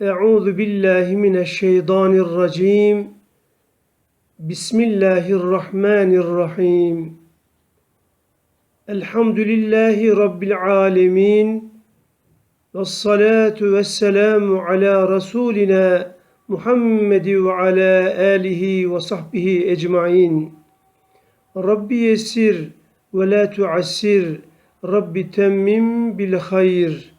Euzu billahi mineşşeytanirracim. Bismillahirrahmanirrahim. Elhamdülillahi Rabbil alemin. Vessalatu vesselamu ala Resulina Muhammedi ve ala alihi ve sahbihi ecmain. Rabbi yessir ve la tuassir. Rabbi temmim bil hayr.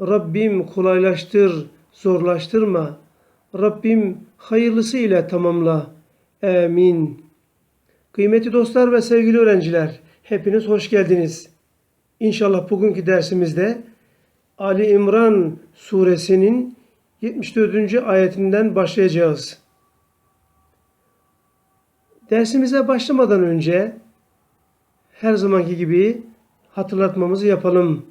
Rabbim kolaylaştır, zorlaştırma. Rabbim hayırlısıyla tamamla. Amin. Kıymetli dostlar ve sevgili öğrenciler, hepiniz hoş geldiniz. İnşallah bugünkü dersimizde Ali İmran suresinin 74. ayetinden başlayacağız. Dersimize başlamadan önce her zamanki gibi hatırlatmamızı yapalım.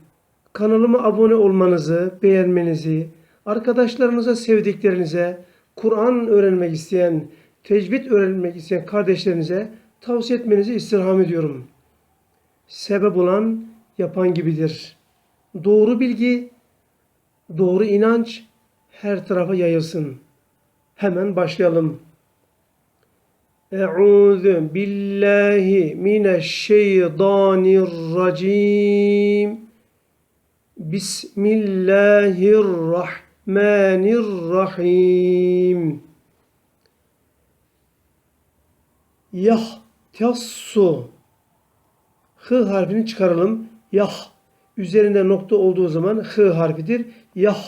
Kanalıma abone olmanızı, beğenmenizi, arkadaşlarınıza, sevdiklerinize, Kur'an öğrenmek isteyen, tecvid öğrenmek isteyen kardeşlerinize tavsiye etmenizi istirham ediyorum. Sebep olan yapan gibidir. Doğru bilgi, doğru inanç her tarafa yayılsın. Hemen başlayalım. Euzu billahi mineşşeytanirracim. Bismillahirrahmanirrahim. Yah tassu H harfini çıkaralım. Yah. Üzerinde nokta olduğu zaman H harfidir. Yah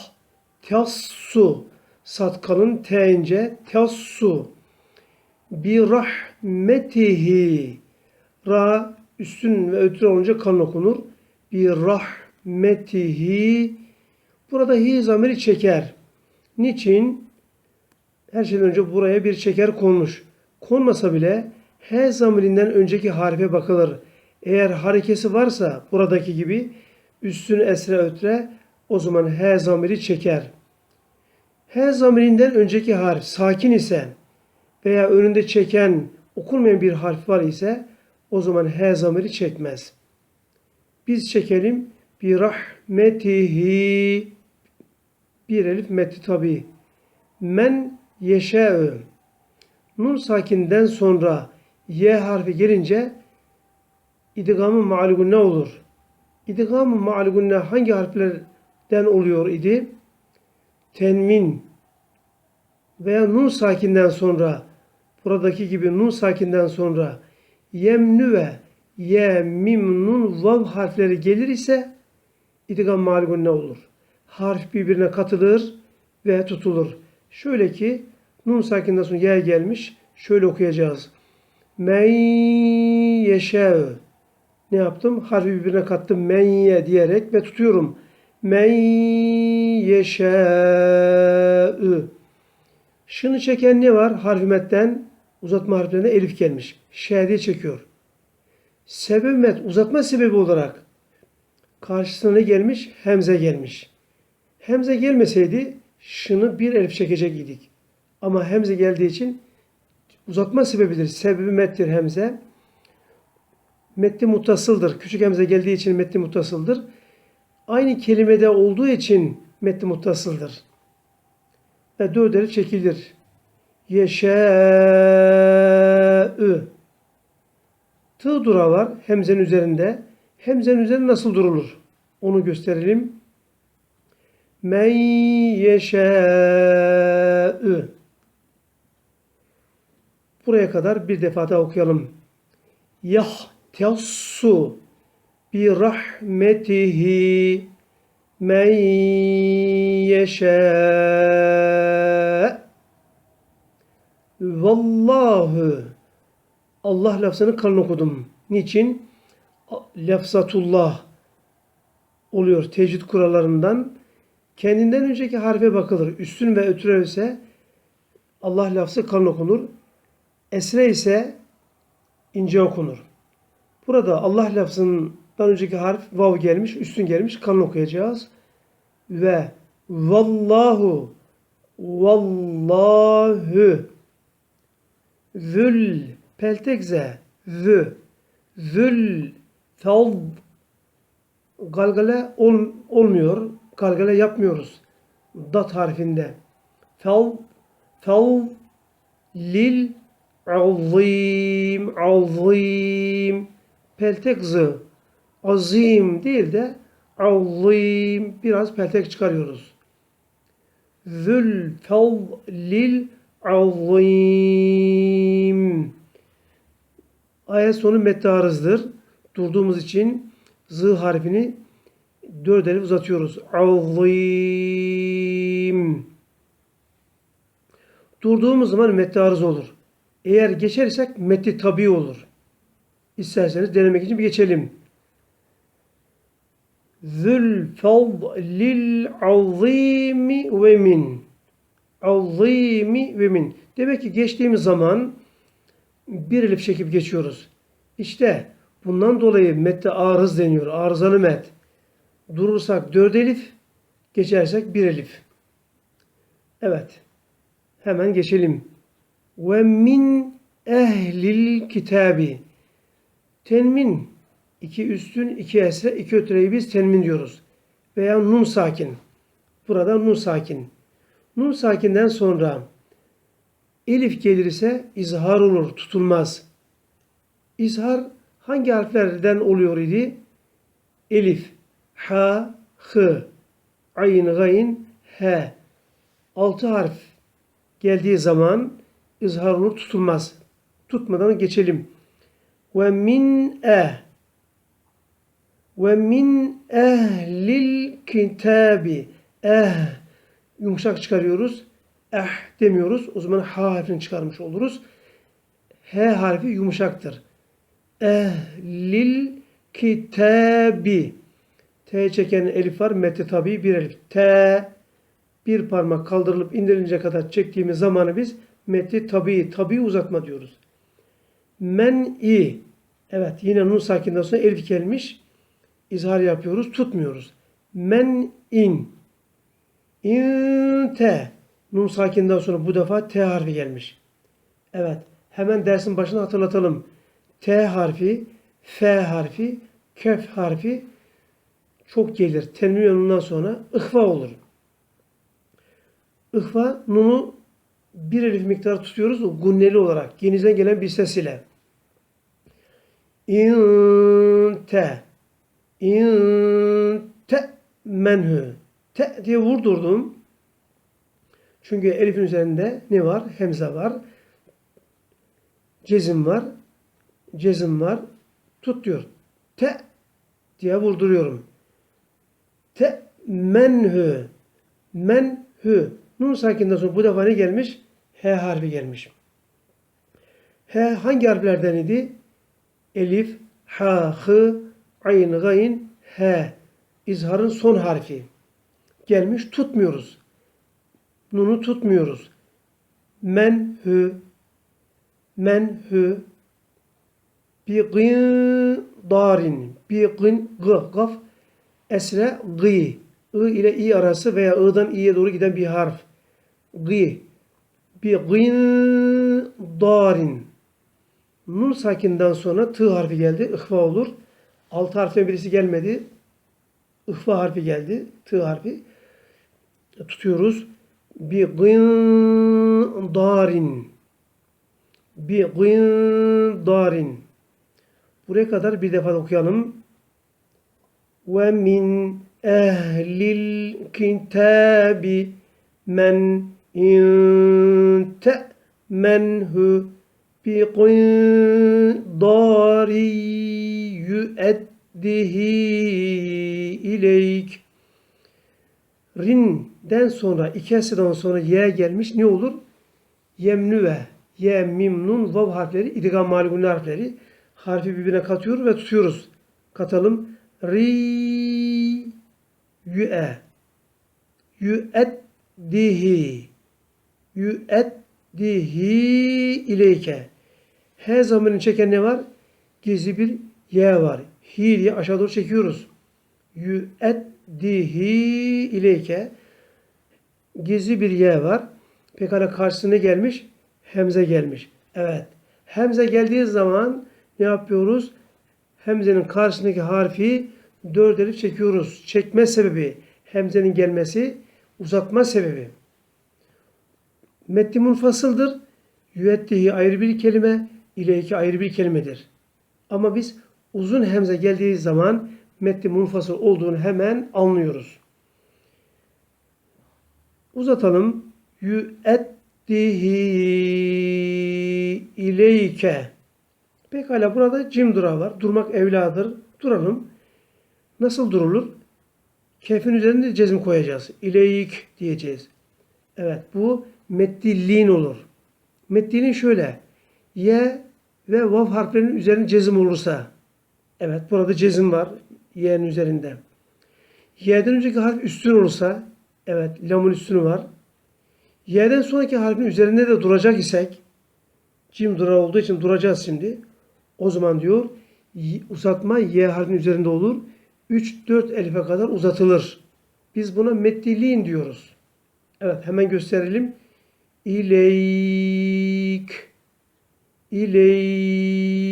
tassu sat kalın T ince tassu. Bi rahmetihi. Ra üstün ve ötürü olunca kalın okunur. Bi rahmetihi burada hi zamiri çeker. Niçin? Her şeyden önce buraya bir çeker konmuş. Konmasa bile H zamirinden önceki harfe bakılır. Eğer harekesi varsa buradaki gibi üstün esre ötre o zaman H zamiri çeker. H zamirinden önceki harf sakin ise veya önünde çeken okunmayan bir harf var ise o zaman H zamiri çekmez. Biz çekelim. Bir rahmetihi bir elif metti tabi. Men yeşe'ü Nun sakinden sonra Y harfi gelince idgamı ma'lugun ne olur? İdgamı ma'lugun ne hangi harflerden oluyor idi? Tenmin veya nun sakinden sonra buradaki gibi nun sakinden sonra yemnü ve ye, mim, nun, vav harfleri gelir ise idgam mağlugun ne olur? Harf birbirine katılır ve tutulur. Şöyle ki nun sakinden sonra ye gelmiş. Şöyle okuyacağız. Men yeşev. Ne yaptım? Harfi birbirine kattım. Men ye diyerek ve tutuyorum. Men yeşev. Şını çeken ne var? Harfimetten uzatma harflerine elif gelmiş. Ş diye çekiyor. Sebebimet uzatma sebebi olarak karşısına ne gelmiş? Hemze gelmiş. Hemze gelmeseydi şını bir elif çekecek idik. Ama hemze geldiği için uzatma sebebidir. Sebebi mettir hemze. Metni mutasıldır. Küçük hemze geldiği için metni mutasıldır. Aynı kelimede olduğu için metni mutasıldır. Ve dört elif çekilir. Yeşâ'ü. Tığ dura var hemzenin üzerinde. Hemzenin üzerinde nasıl durulur? Onu gösterelim. Men yeşâ'ü. Buraya kadar bir defa daha okuyalım. Yahtassu bi rahmetihi men yeşâ Vallahu Allah lafzını kalın okudum. Niçin? Lafzatullah oluyor tecvid kurallarından. Kendinden önceki harfe bakılır. Üstün ve ötürü ise Allah lafzı kalın okunur. Esre ise ince okunur. Burada Allah lafzından önceki harf vav gelmiş, üstün gelmiş, kalın okuyacağız. Ve vallahu vallahu zül peltekze zü zül feld galgale ol, olmuyor. Galgale yapmıyoruz. dat harfinde. Fel fel lil azim azim peltek zı azim değil de azim biraz peltek çıkarıyoruz. Zül fevlil azim Ayet sonu metni arızdır. Durduğumuz için zı harfini dört elif uzatıyoruz. Azim. Durduğumuz zaman metni arız olur. Eğer geçersek metni tabi olur. İsterseniz denemek için bir geçelim. Zül fadlil azimi ve min. Azimi ve min. Demek ki geçtiğimiz zaman bir elif çekip geçiyoruz. İşte bundan dolayı mette arız deniyor. Arızalı met. Durursak dört elif, geçersek bir elif. Evet. Hemen geçelim. Ve min ehlil kitabi. Tenmin. iki üstün, iki esre, iki ötüreyi biz tenmin diyoruz. Veya nun sakin. Burada nun sakin. Nun sakinden sonra elif gelirse izhar olur, tutulmaz. İzhar hangi harflerden oluyor idi? Elif, ha, hı, ayn, gayn, he. Altı harf geldiği zaman izhar tutulmaz. Tutmadan geçelim. Ve min e ve min ehlil kitabi eh yumuşak çıkarıyoruz. Eh demiyoruz. O zaman ha harfini çıkarmış oluruz. H harfi yumuşaktır. Ehlil kitabi T çeken elif var. Mette tabi bir elif. T bir parmak kaldırılıp indirilince kadar çektiğimiz zamanı biz metti tabi, tabi uzatma diyoruz. Men i Evet yine nun sakinden sonra elif gelmiş. İzhar yapıyoruz. Tutmuyoruz. Men in in te nun sakinden sonra bu defa T harfi gelmiş. Evet. Hemen dersin başına hatırlatalım. T harfi, F harfi, Kef harfi çok gelir. Tenvin yönünden sonra ıhva olur. Ihva nunu bir elif miktarı tutuyoruz gunneli olarak. Genizden gelen bir ses ile. İn te İn te menhü. Te diye vurdurdum. Çünkü elifin üzerinde ne var? Hemze var. Cezim var. Cezim var. Tut diyor. Te diye vurduruyorum. Te menhü. Menhü. Nun sakinden sonra bu defa ne gelmiş? H harfi gelmiş. H hangi harflerden idi? Elif, ha, hı, ayn, gayn, he. İzharın son harfi. Gelmiş tutmuyoruz. Nunu tutmuyoruz. Men, hü, men, hü, bi gın, darin, bi gın, gı, gaf, esre, gı. I ile i arası veya i'dan i'ye doğru giden bir harf. Gı. Bi gın, darin. Nun sakinden sonra tı harfi geldi. İhva olur. Altı harften birisi gelmedi. İhva harfi geldi. Tı harfi. Tutuyoruz. Bi gın darin. Bi gın darin. Buraya kadar bir defa okuyalım. Ve min ehlil kitabi men in te'menhu بِقِنْضَارٍ يُؤَدِّهِ ileyk. Rin'den sonra, iki esreden sonra ye gelmiş ne olur? Yemnüve, ye, mim, nun, vav harfleri, idgam maligunlu harfleri harfi birbirine katıyoruz ve tutuyoruz. Katalım. Ri, yü'e, yü'eddihi, yü'eddihi ileyke. H zamanını çeken ne var? Gizli bir Y var. Hi diye aşağı doğru çekiyoruz. Yü'eddihi ileyke. Gizli bir Y var. Pekala karşısına gelmiş? Hemze gelmiş. Evet. Hemze geldiği zaman ne yapıyoruz? Hemzenin karşısındaki harfi dört elif çekiyoruz. Çekme sebebi Hemzenin gelmesi Uzatma sebebi. Metni munfasıldır. Yüettihi ayrı bir kelime, ileyki ayrı bir kelimedir. Ama biz uzun hemze geldiği zaman metni munfasıl olduğunu hemen anlıyoruz. Uzatalım. Yüettihi ileyke. Pekala burada cim durağı var. Durmak evladır. Duralım. Nasıl durulur? Kefin üzerinde cezim koyacağız. İleyik diyeceğiz. Evet bu meddillin olur. Meddillin şöyle. Y ve vav harflerinin üzerine cezim olursa. Evet burada cezim var. Y'nin üzerinde. Y'den önceki harf üstün olursa. Evet lamın üstünü var. Y'den sonraki harfin üzerinde de duracak isek. Cim durağı olduğu için duracağız şimdi. O zaman diyor uzatma Y harfinin üzerinde olur. 3-4 elife kadar uzatılır. Biz buna meddiliğin diyoruz. Evet hemen gösterelim. İleyk İleyk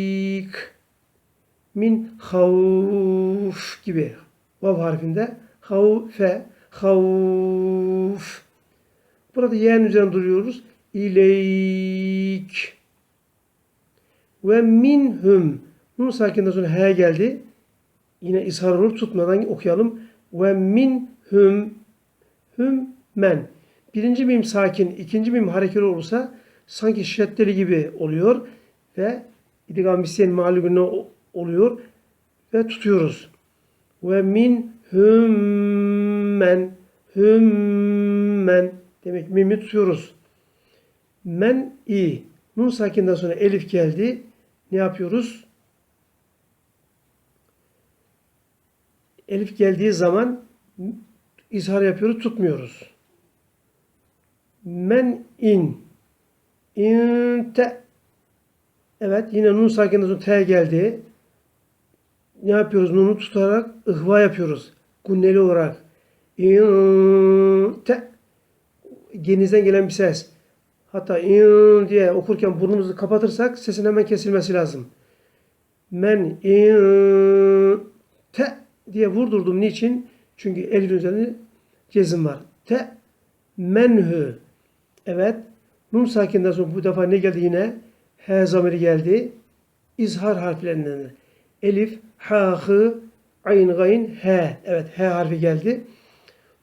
min havf gibi vav harfinde havfe havf burada y'nin üzerinde duruyoruz. İleyk ve minhum nun sakinden sonra he geldi. Yine ishar olur tutmadan okuyalım. Ve minhum hüm men. Birinci mim sakin, ikinci mim harekeli olursa sanki şiddetli gibi oluyor ve idgam isteyen mağlubine oluyor ve tutuyoruz. Ve min hümmen hümmen demek mimi tutuyoruz. Men i. Nun sakinden sonra elif geldi. Ne yapıyoruz? Elif geldiği zaman izhar yapıyoruz, tutmuyoruz. Men in. İn te. Evet yine nun sonra te geldi. Ne yapıyoruz? Nunu tutarak ihva yapıyoruz. Gunneli olarak. İn te. Genizden gelen bir ses. Hatta in diye okurken burnumuzu kapatırsak sesin hemen kesilmesi lazım. Men in diye vurdurdum. Niçin? Çünkü elin üzerinde cezim var. Te menhü. Evet. Nun sakinden sonra bu defa ne geldi yine? H zamiri geldi. İzhar harflerinden. Elif, ha, hı, ayn, gayn, he. Evet H harfi geldi.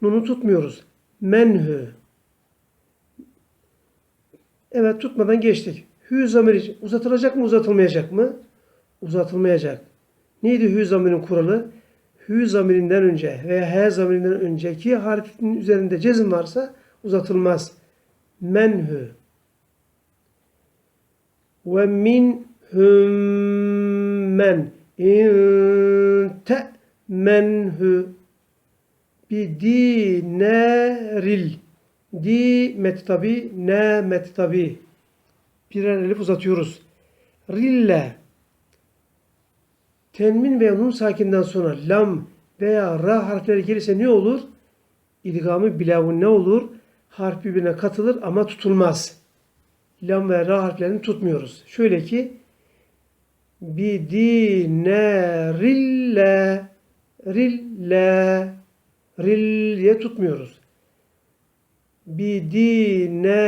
Nunu tutmuyoruz. Menhü. Evet tutmadan geçtik. Hü zamiri uzatılacak mı uzatılmayacak mı? Uzatılmayacak. Neydi hü zamirinin kuralı? Hü zamirinden önce veya he zamirinden önceki harfin üzerinde cezim varsa uzatılmaz. Menhü. Ve min men in te menhü bi dineril di met tabi ne met tabi birer elif uzatıyoruz. Rille tenmin veya nun sakinden sonra lam veya ra harfleri gelirse ne olur? İdgamı bilavun ne olur? Harf birbirine katılır ama tutulmaz. Lam ve ra harflerini tutmuyoruz. Şöyle ki bidinerille rille ril diye tutmuyoruz. Bidinerille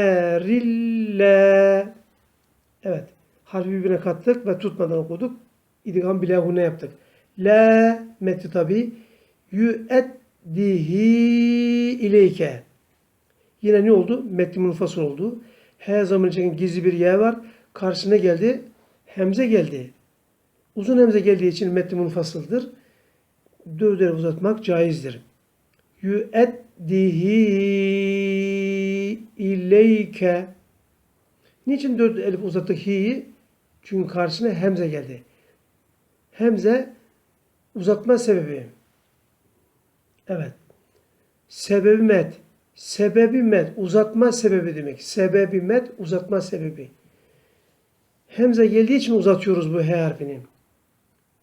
Evet. Harfi birbirine kattık ve tutmadan okuduk. İdgam bilahune yaptık. La metni tabi yüeddihi ileyke. Yine ne oldu? Metni munfasıl oldu. H zaman için gizli bir Y var. Karşısına geldi. Hemze geldi. Uzun hemze geldiği için metni munfasıldır. Elif uzatmak caizdir. Yüeddihi ileyke. Niçin dört elif uzattık hi'yi? Çünkü karşısına hemze geldi. Hemze uzatma sebebi. Evet. Sebebi met. Sebebi met. Uzatma sebebi demek. Sebebi met. Uzatma sebebi. Hemze geldiği için uzatıyoruz bu H harfini.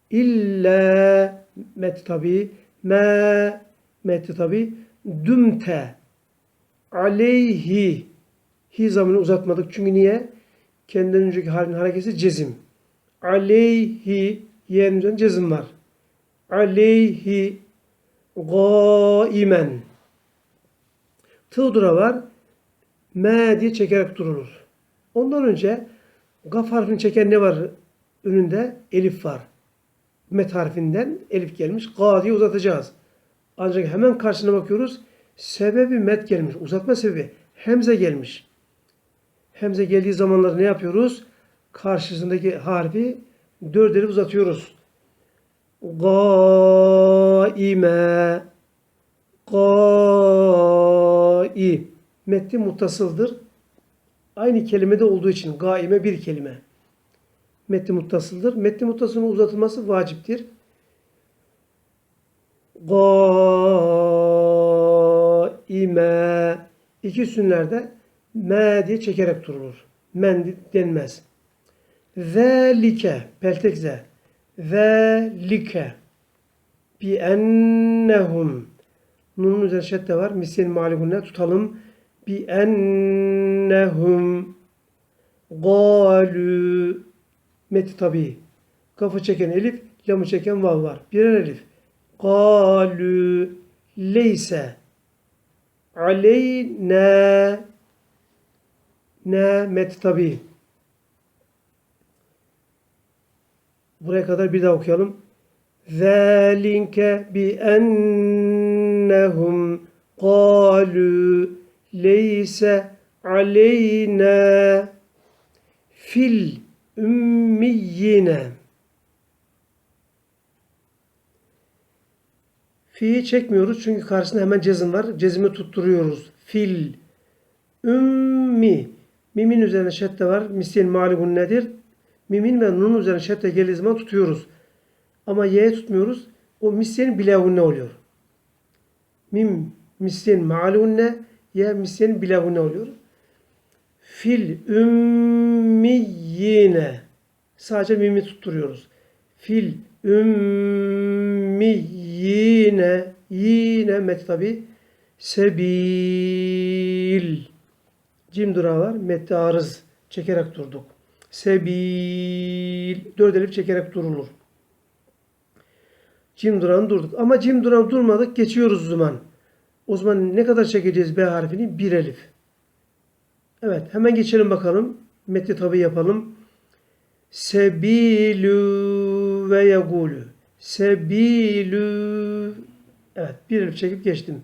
İlla met tabi. Me met tabi. Dümte. Aleyhi. Hi zamanı uzatmadık. Çünkü niye? Kendinden önceki harfin hareketi cezim. Aleyhi Y'nin cezim var. Aleyhi gaimen. Tığdura var. M diye çekerek durulur. Ondan önce gaf harfini çeken ne var önünde? Elif var. Met harfinden elif gelmiş. Ga diye uzatacağız. Ancak hemen karşına bakıyoruz. Sebebi met gelmiş. Uzatma sebebi. Hemze gelmiş. Hemze geldiği zamanlarda ne yapıyoruz? Karşısındaki harfi dört elif uzatıyoruz. Gaime Gai Metni muttasıldır. Aynı kelimede olduğu için gaime bir kelime. Metni muttasıldır. Metni muttasılın uzatılması vaciptir. Gaime iki sünlerde me diye çekerek durulur. Men denmez. Zelike peltek ze. Zelike bi ennehum Nunun üzerine şedde var. Misyen malihunne tutalım. Bi ennehum galu meti tabi. Kafı çeken elif, lamı çeken vav var. Birer elif. Galu leyse aleyna ne meti tabi. Buraya kadar bir daha okuyalım. Zalike bi ennehum qalu leyse aleyna fil ümmiyine Fi'yi çekmiyoruz çünkü karşısında hemen cezim var. Cezimi tutturuyoruz. Fil ümmi mimin üzerine şedde var. Misil malibun nedir? Mimin ve nun üzerine şedde geldiği zaman tutuyoruz. Ama y'ye tutmuyoruz. O misyen bilavunne oluyor. Mim misyen maalunne, ye misyen bilavunne oluyor. Fil ümmiyine. Sadece mimi tutturuyoruz. Fil ümmiyine. Yine met tabi. Sebil. Cim durağı var. Mette arız. Çekerek durduk. Sebil. Dört elif çekerek durulur. Cim duran durduk. Ama cim duran durmadık. Geçiyoruz zaman. O zaman ne kadar çekeceğiz B harfini? Bir elif. Evet. Hemen geçelim bakalım. Metni tabi yapalım. Sebilü ve yagulü. Sebilü. Evet. Bir elif çekip geçtim.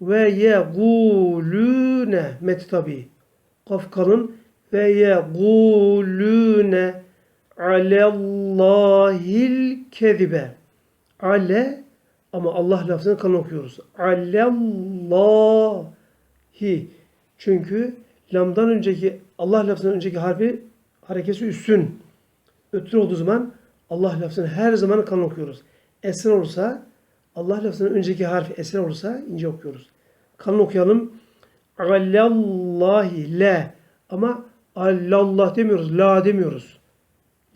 Ve yegulüne. Metni tabi. Kaf kalın. Ve yegulüne alellahil kezibe. Ale ama Allah lafzını kalın okuyoruz. Alellahi. Çünkü lamdan önceki Allah lafzının önceki harfi harekesi üstün. Ötür olduğu zaman Allah lafzını her zaman kalın okuyoruz. Esra olursa Allah lafzının önceki harfi esra olursa ince okuyoruz. Kalın okuyalım. Alallahi le ama Allah demiyoruz. La demiyoruz.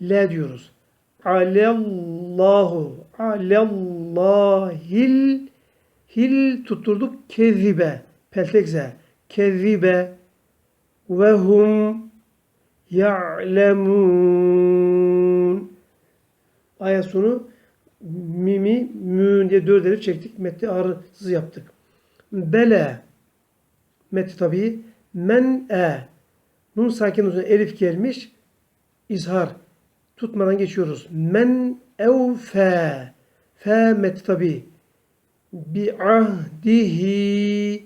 Le diyoruz. Alallahu alallahil hil tutturduk kezibe peltekze kezibe ve hum ya'lemun ayet sonu mimi mün diye dört elif çektik. Metni ağrısız yaptık. Bele metni tabi men e nun sakin uzun elif gelmiş. İzhar tutmadan geçiyoruz. Men evfe fe met tabi bi ahdihi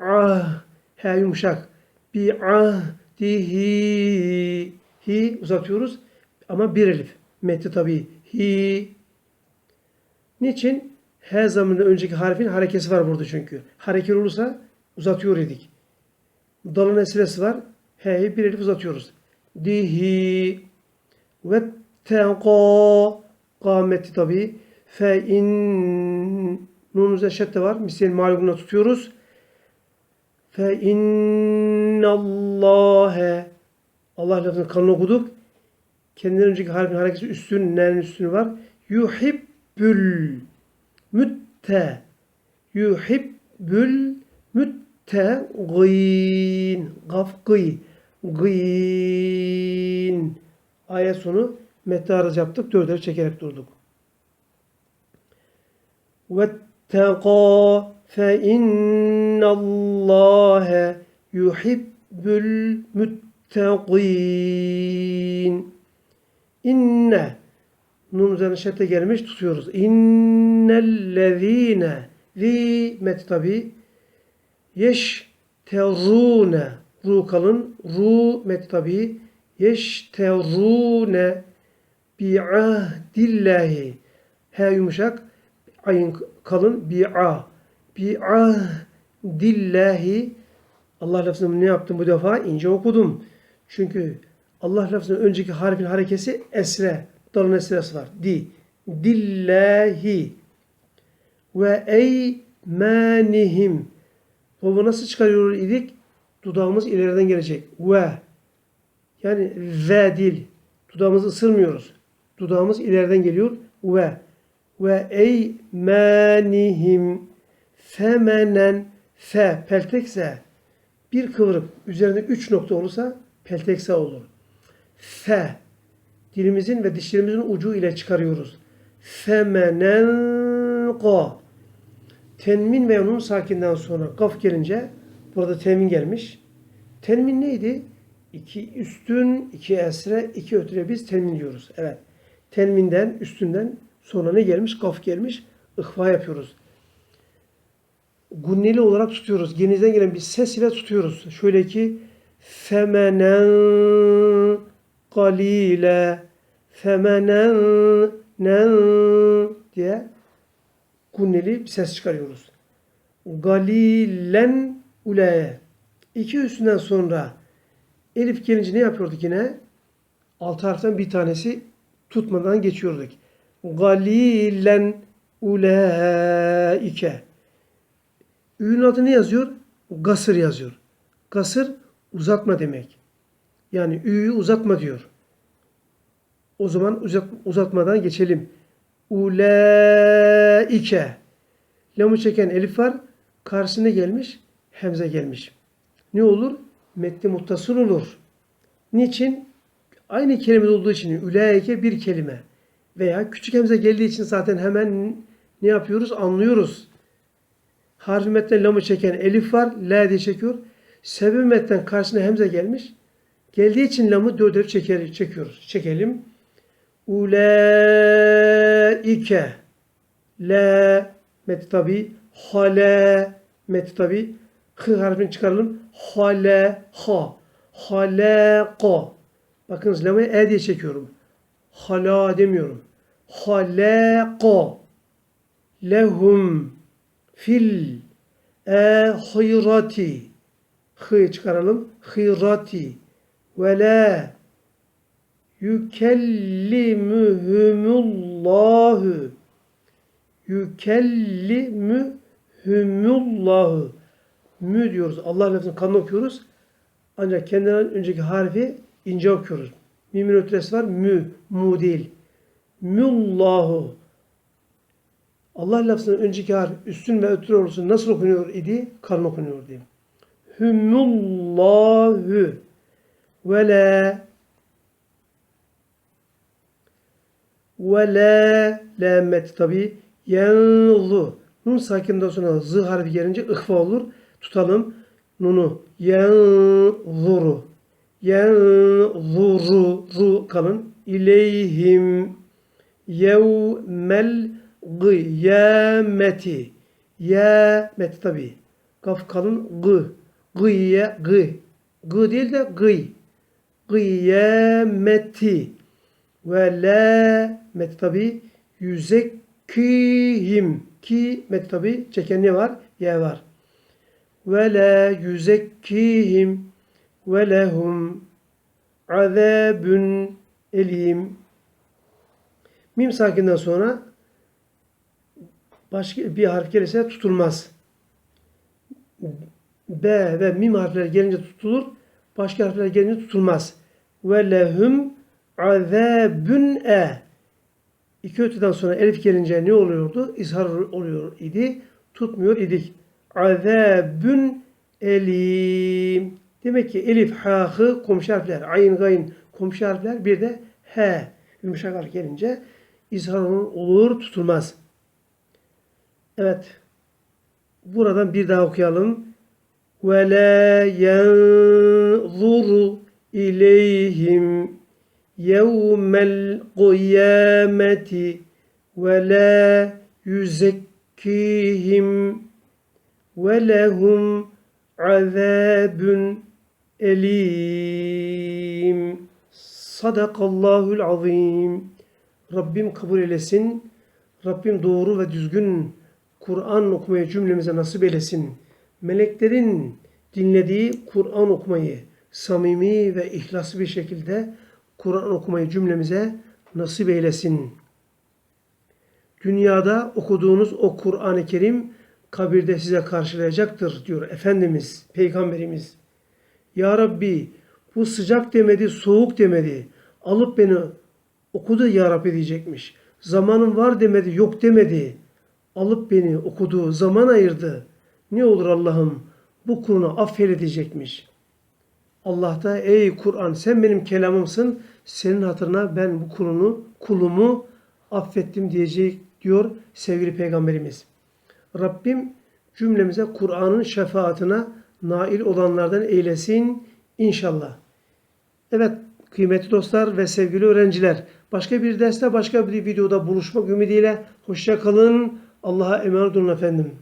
ah he yumuşak. Bi ahdihi hi uzatıyoruz. Ama bir elif metni tabi hi. Niçin? He zamanında önceki harfin harekesi var burada çünkü. Hareket olursa uzatıyor idik dalın esresi var he'yi bir elif uzatıyoruz dihi ve teqa kâmeti tabi fe in nun üzerine şedde var. Misal malumunla tutuyoruz. Fe innallâhe Allah lafını kalın okuduk. Kendinden önceki harfin hareketi üstün, nenin üstünü var. Yuhibbül mütte yuhibbül mütte gîn gaf gîn ayet sonu metni arız yaptık. Dörder çekerek durduk. Vetteqa fe innallâhe yuhibbül müttegîn. İnne nun üzerine şedde gelmiş tutuyoruz. İnnellezîne zi met tabi yeş terune ru kalın ru met tabi yeş terune bi'ahdillahi he yumuşak ayın kalın bi'a bi'ahdillahi Allah lafzını ne yaptım bu defa? ince okudum. Çünkü Allah lafzının önceki harfin harekesi esre. Dalın esresi var. Di. Dillahi. Ve eymanihim. Baba nasıl çıkarıyor idik? Dudağımız ileriden gelecek. Ve. Yani ve dil. Dudağımızı ısırmıyoruz. Dudağımız ileriden geliyor. Ve. Ve eymanihim. Femenen. Fe. Peltekse. Bir kıvırıp üzerinde üç nokta olursa peltekse olur. Fe. Dilimizin ve dişlerimizin ucu ile çıkarıyoruz. Femenen ka. Tenmin ve onun sakinden sonra kaf gelince burada temin gelmiş. Tenmin neydi? İki üstün, iki esre, iki ötüre biz tenmin diyoruz. Evet. Tenminden, üstünden sonra ne gelmiş? Kaf gelmiş. İhva yapıyoruz. Gunneli olarak tutuyoruz. Genizden gelen bir ses ile tutuyoruz. Şöyle ki femenen kalile femenen nen diye gunneli bir ses çıkarıyoruz. Galilen ule. İki üstünden sonra elif gelince ne yapıyorduk yine? Altı harften bir tanesi tutmadan geçiyorduk. Galilen ulaike. Ü'nün adı ne yazıyor? Gasır yazıyor. Gasır uzatma demek. Yani ü'yü uzatma diyor. O zaman uzat, uzatmadan geçelim. Ulaike. Lamı çeken elif var. Karşısına gelmiş. Hemze gelmiş. Ne olur? Metni muttasıl olur. Niçin? Aynı kelime olduğu için ulaike bir kelime. Veya küçük hemze geldiği için zaten hemen ne yapıyoruz? Anlıyoruz. Harfi metten lamı çeken elif var. La diye çekiyor. Sebep metten karşısına hemze gelmiş. Geldiği için lamı dört çeker, çekiyoruz. Çekelim. Ulaike. La met tabi. Hale met tabi. Hı harfini çıkaralım. Hale ha. Halaka. Bakınız lamı e diye çekiyorum. Hala demiyorum. Halaka. Lehum fil ahireti hı çıkaralım. Hırati ve la yükellimuhumullahu yükellimuhumullahu mü diyoruz. Allah lafzını kanlı okuyoruz. Ancak kendinden önceki harfi ince okuyoruz. Mimin ötüresi var. Mü. Mu değil. Mullahu. Allah lafzının önceki harf üstün ve ötürü olursa nasıl okunuyor idi? Kalın okunuyor diyeyim. Hümullahu ve la ve la lamet tabi yanzu nun sakinden sonra z harfi gelince ihfa olur. Tutalım nunu yanzuru yanzuru ru kalın ileyhim yevmel Gıyameti. Ya met tabi. Kaf kalın gı. Gıya gı. Gı değil de gıy. Gıyameti. Ve la met tabi. Yüzekkihim. Ki met tabi. Çeken ne var? Ya var. Ve la yüzekkihim. Ve lehum azabun elim. Mim sakinden sonra başka bir harf gelirse tutulmaz. B ve mim harfleri gelince tutulur. Başka harfler gelince tutulmaz. Ve lehum azabun e. İki öteden sonra elif gelince ne oluyordu? İzhar oluyor idi. Tutmuyor idik. Azabun elim. Demek ki elif, ha, hı komşu harfler. Ayn, gayn komşu harfler. Bir de he. Yumuşak harf gelince izhar olur, tutulmaz. Evet. Buradan bir daha okuyalım. Ve la yanzuru ileyhim yevmel kıyameti ve la yüzekkihim ve lehum azabun elim. Sadakallahul azim. Rabbim kabul eylesin. Rabbim doğru ve düzgün Kur'an okumayı cümlemize nasip eylesin. Meleklerin dinlediği Kur'an okumayı samimi ve ihlaslı bir şekilde Kur'an okumayı cümlemize nasip eylesin. Dünyada okuduğunuz o Kur'an-ı Kerim kabirde size karşılayacaktır diyor Efendimiz, Peygamberimiz. Ya Rabbi bu sıcak demedi, soğuk demedi. Alıp beni okudu ya Rabbi diyecekmiş. Zamanım var demedi, yok demedi. Alıp beni okudu, zaman ayırdı. Ne olur Allah'ım bu kulunu affedecekmiş. Allah da ey Kur'an sen benim kelamımsın. Senin hatırına ben bu kulunu, kulumu affettim diyecek diyor sevgili peygamberimiz. Rabbim cümlemize Kur'an'ın şefaatine nail olanlardan eylesin inşallah. Evet kıymetli dostlar ve sevgili öğrenciler başka bir derste başka bir videoda buluşmak ümidiyle hoşça kalın. Allah'a emanet olun efendim.